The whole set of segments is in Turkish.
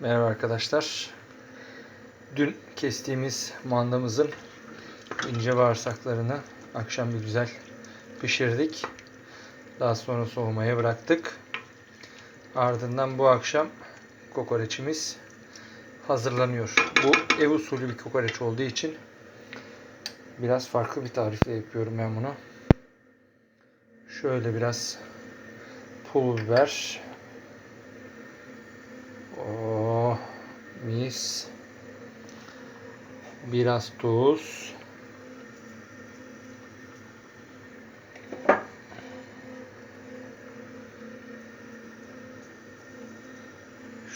Merhaba arkadaşlar. Dün kestiğimiz mandamızın ince bağırsaklarını akşam bir güzel pişirdik. Daha sonra soğumaya bıraktık. Ardından bu akşam kokoreçimiz hazırlanıyor. Bu ev usulü bir kokoreç olduğu için biraz farklı bir tarifle yapıyorum ben bunu. Şöyle biraz pul biber, Oh, mis. Biraz tuz.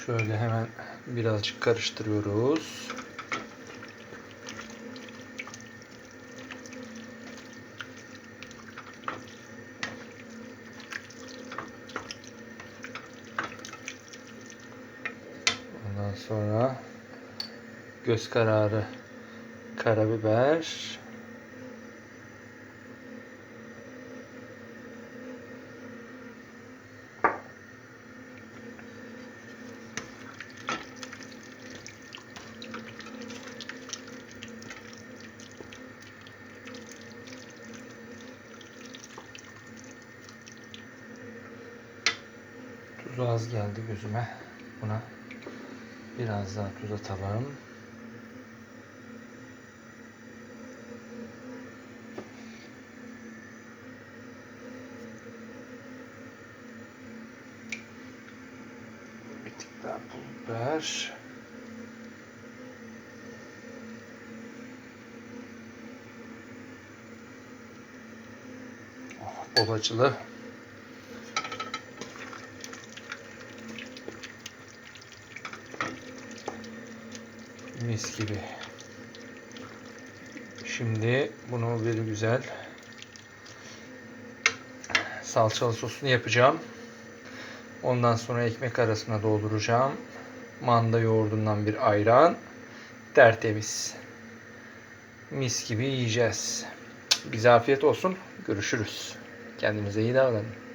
Şöyle hemen birazcık karıştırıyoruz. Ondan sonra göz kararı karabiber. Tuz az geldi gözüme. Buna Biraz daha tuz atalım. Bir tık daha pul biber. Oh, bol Mis gibi. Şimdi bunu bir güzel salçalı sosunu yapacağım. Ondan sonra ekmek arasına dolduracağım. Manda yoğurdundan bir ayran. Tertemiz. Mis gibi yiyeceğiz. Bize afiyet olsun. Görüşürüz. Kendinize iyi davranın.